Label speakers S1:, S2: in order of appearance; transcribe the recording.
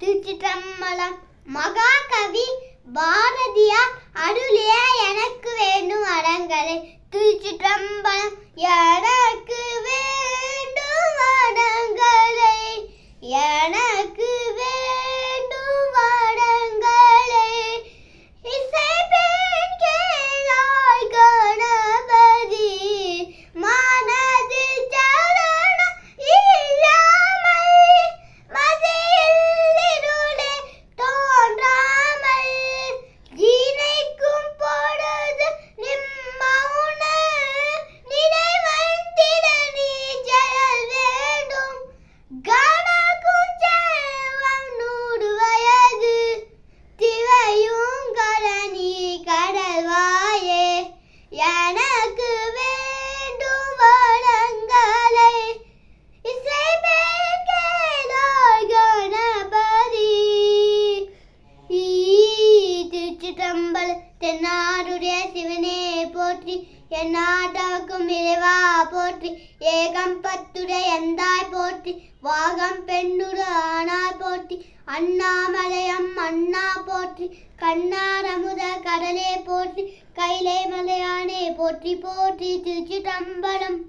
S1: திருச்சிற்றம்பலம் மகாகவி பாரதியார் அருளிய எனக்கு வேண்டும் அறங்களை. திருச்சிற்றம்பலம் என போல் தென்னாருடைய சிவனே போற்றி. என் இறைவா போற்றி. ஏகம் பத்துடைய எந்தாய் போற்றி. வாகம் பெண்ணுடு ஆனாய் போற்றி. அண்ணாமலையம் அண்ணா போற்றி. கண்ணாரமுத கடலே போற்றி. கைலே மலையானே போற்றி போற்றி. திருச்சி தம்பலம்